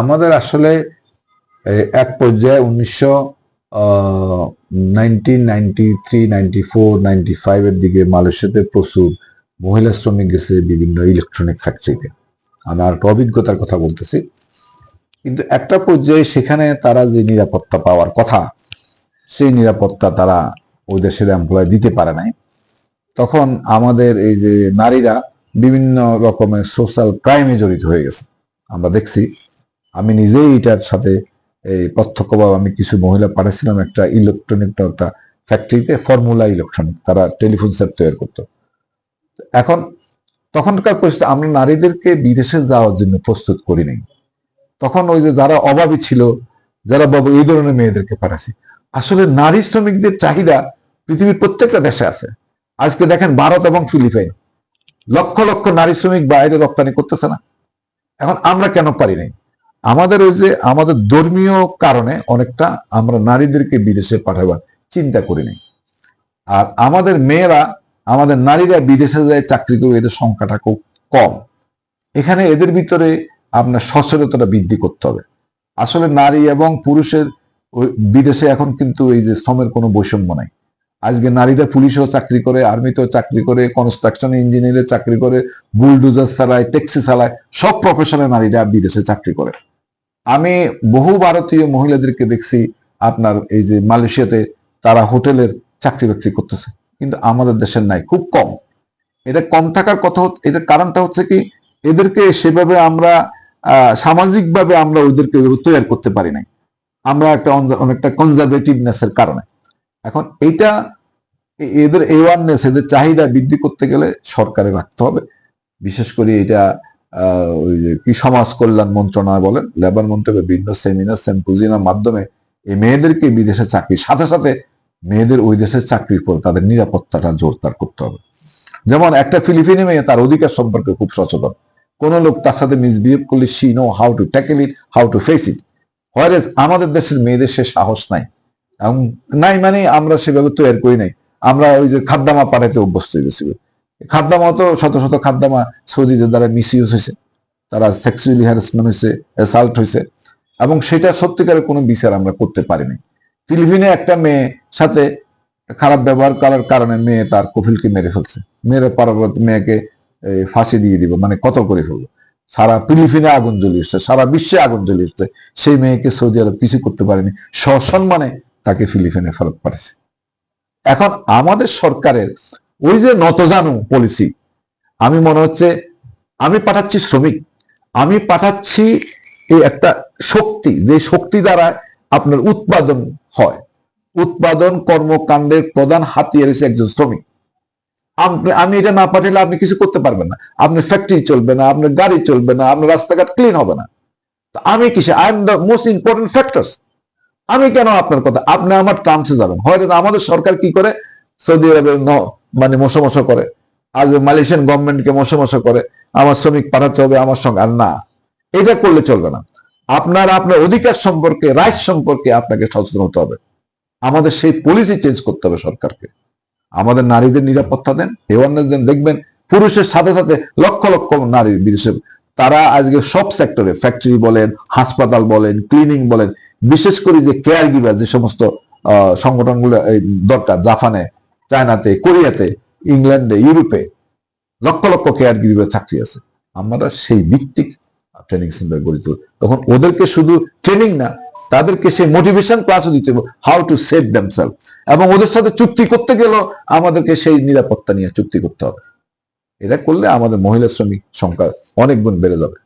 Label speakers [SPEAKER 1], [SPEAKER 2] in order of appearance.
[SPEAKER 1] আমাদের আসলে এক পর্যায়ে উনিশশো nineteen ninety three ninety four ninety ফাইভের দিকে মালয়েশিয়াতে প্রচুর মহিলা শ্রমিক গেছে বিভিন্ন ইলেকট্রনিক ফ্যাক্টরিতে আমার অভিজ্ঞতার কথা বলতেছি। কিন্তু একটা পর্যায়ে সেখানে তারা যে নিরাপত্তা পাওয়ার কথা, সেই নিরাপত্তা তারা ওই দেশের এমপ্লয় দিতে পারে নাই। তখন আমাদের এই যে নারীরা বিভিন্ন রকমের সোশ্যাল ক্রাইমে জড়িত হয়ে গেছে। আমরা দেখছি আমি নিজেই এটার সাথে, এই প্রত্যক্ষভাবে আমি কিছু মহিলা পাঠাচ্ছিলাম একটা ইলেকট্রনিক একটা ফ্যাক্টরিতে ফর্মুলা ইলেকট্রনিক তারা টেলিফোন সেট তৈরি করতো। এখন তখনকার পরিস্থিতি, আমরা নারীদেরকে বিদেশে যাওয়ার জন্য প্রস্তুত করি নাই। তখন ওই যে যারা অভাবী ছিল, যারা বাবু এই ধরনের মেয়েদেরকে পাঠাচ্ছি আসলে নারী শ্রমিকদের চাহিদা পৃথিবীর প্রত্যেকটা দেশে আছে। আজকে দেখেন ভারত এবং ফিলিপাইন, লক্ষ লক্ষ নারী শ্রমিক বাইরে রপ্তানি করতেছে না। এখন আমরা কেন পারি নাই? আমাদের ওই যে আমাদের ধর্মীয় কারণে অনেকটা আমরা নারীদেরকে বিদেশে পাঠাবার চিন্তা করি নাই। আর আমাদের মেয়েরা, আমাদের নারীরা বিদেশে যায় চাকরি করে, এদের সংখ্যাটা খুব কম। এখানে এদের ভিতরে আপনার সচেতনতা বৃদ্ধি করতে হবে। আসলে নারী এবং পুরুষের বিদেশে এখন কিন্তু এই যে শ্রমের কোনো বৈষম্য নাই। আজকে নারীরা পুলিশেও চাকরি করে, আর্মিতেও চাকরি করে কনস্ট্রাকশন ইঞ্জিনিয়ারে চাকরি করে বুলডোজার চালায় ট্যাক্সি চালায়, সব প্রফেশনে নারীরা বিদেশে চাকরি করে। আমি বহু ভারতীয় মহিলাদেরকে দেখছি আপনার এই যে মালয়েশিয়াতে তারা হোটেলের চাকরি বাকরি করতেছে। কিন্তু আমাদের দেশের নাই, খুব কম। এটা কম থাকার কথা এটার কারণটা হচ্ছে কি, এদেরকে সেভাবে আমরা সামাজিকভাবে আমরা ওদেরকে তৈরি করতে পারি নাই। আমরা একটা অন- অনেকটা কনজারভেটিভনেস এর কারণে। এখন এইটা এদের অ্যাওয়ারনেস এদের চাহিদা বৃদ্ধি করতে গেলে সরকারে রাখতে হবে। বিশেষ করে এটা কি সমাজ কল্যাণ মন্ত্রণালয় বলেন, লেবার মন্ত্রণালয় বিভিন্ন সেমিনার, সেম্পোজিয়ামের মাধ্যমে এই মেয়েদেরকে বিদেশে চাকরি, সাথে সাথে মেয়েদের ওই দেশের চাকরির পর তাদের নিরাপত্তাটা জোরদার করতে হবে। যেমন একটা ফিলিপিনি মেয়ে তার অধিকার সম্পর্কে খুব সচেতন। কোন লোক তার সাথে মিসবিহেভ করলে see know how to tackle it how to face it whereas আমাদের দেশের মেয়েদের সে সাহস নাই। নাই মানে আমরা সেভাবে তৈরি করি নাই। আমরা ওই যে খাদ্দামা পাঠাতে অভ্যস্ত হয়ে গেছি। খাদ্দামা তো শত শত খাদ্দামা সৌদিদের দ্বারা মিস ইউজ হয়েছে তারা সেক্সুয়ালি হ্যারাসমেন্ট হয়েছে অ্যাসাল্ট হয়েছে এবং সেটা সত্যিকারের কোনো বিচার আমরা করতে পারিনি। ফিলিপিনে একটা মেয়ে সাথে খারাপ ব্যবহার করার কারণে মেয়ে তার কফিলকে মেরে ফেলছে। মেরে পরবর্তী মেয়েকে ফাঁসি দিয়ে দিব মানে কত করে ফেলব? সারা ফিলিপিনে আগুন জ্বলিয়েছে সারা বিশ্বে আগুন জ্বলিয়েছে সেই মেয়েকে সৌদি আরব কিছু করতে পারেনি, সসম্মানে তাকে ফিলিপিনে ফেরত পাঠাচ্ছে এখন আমাদের সরকারের ওই যে নত নতজানু পলিসি আমি মনে হচ্ছে আমি পাঠাচ্ছি শ্রমিক, আমি পাঠাচ্ছি এই একটা শক্তি, যে শক্তি দ্বারা আপনার উৎপাদন হয়। উৎপাদন কর্মকাণ্ডের প্রধান হাতিয়ার হচ্ছে একজন শ্রমিক। আপনি- আমি এটা না পাঠালে আপনি কিছু করতে পারবেন না। আপনার ফ্যাক্টরি চলবে না, আপনার গাড়ি চলবে না, আপনার রাস্তাঘাট ক্লিন হবে না। আমি কিসে? I am the most important factors আমি কেন আপনার কথা? আপনি আমার টার্মসে যাবেন। হয়তো আমাদের সরকার কি করে? সৌদি আরবের মানে মশা করে। আজ মালয়েশিয়ান গভর্নমেন্টকে মশা করে, আমার শ্রমিক পাঠাতে হবে, আমার সঙ্গে। আর না, এটা করলে চলবে না। আপনার আপনার অধিকার সম্পর্কে রাইট সম্পর্কে আপনাকে সচেতন হতে হবে। আমাদের সেই পলিসি চেঞ্জ করতে হবে সরকারকে। আমাদের নারীদের নিরাপত্তা দেন অ্যাওয়ারনেস দেন। দেখবেন পুরুষের সাথে সাথে লক্ষ লক্ষ নারী বিদেশে তারা আজকে সব সেক্টরে ফ্যাক্টরি বলেন, হাসপাতাল বলেন ক্লিনিং বলেন, বিশেষ করে যে কেয়ার গিভার যে সমস্ত সংগঠনগুলো দরকার, জাপানে চায়নাতে, কোরিয়াতে, ইংল্যান্ডে, ইউরোপে লক্ষ লক্ষ কেয়ার গিভার চাকরি আছে। আমরা সেই ভিত্তিক ট্রেনিং সেন্টার গড়ে তুলব। তখন ওদেরকে শুধু ট্রেনিং না, তাদেরকে সেই মোটিভেশন ক্লাসও দিতে হবে হাউ টু সেভ দেমসেলফ এবং ওদের সাথে চুক্তি করতে গেলেও আমাদেরকে সেই নিরাপত্তা নিয়ে চুক্তি করতে হবে। এটা করলে আমাদের মহিলা শ্রমিক সংখ্যা অনেক গুণ বেড়ে যাবে।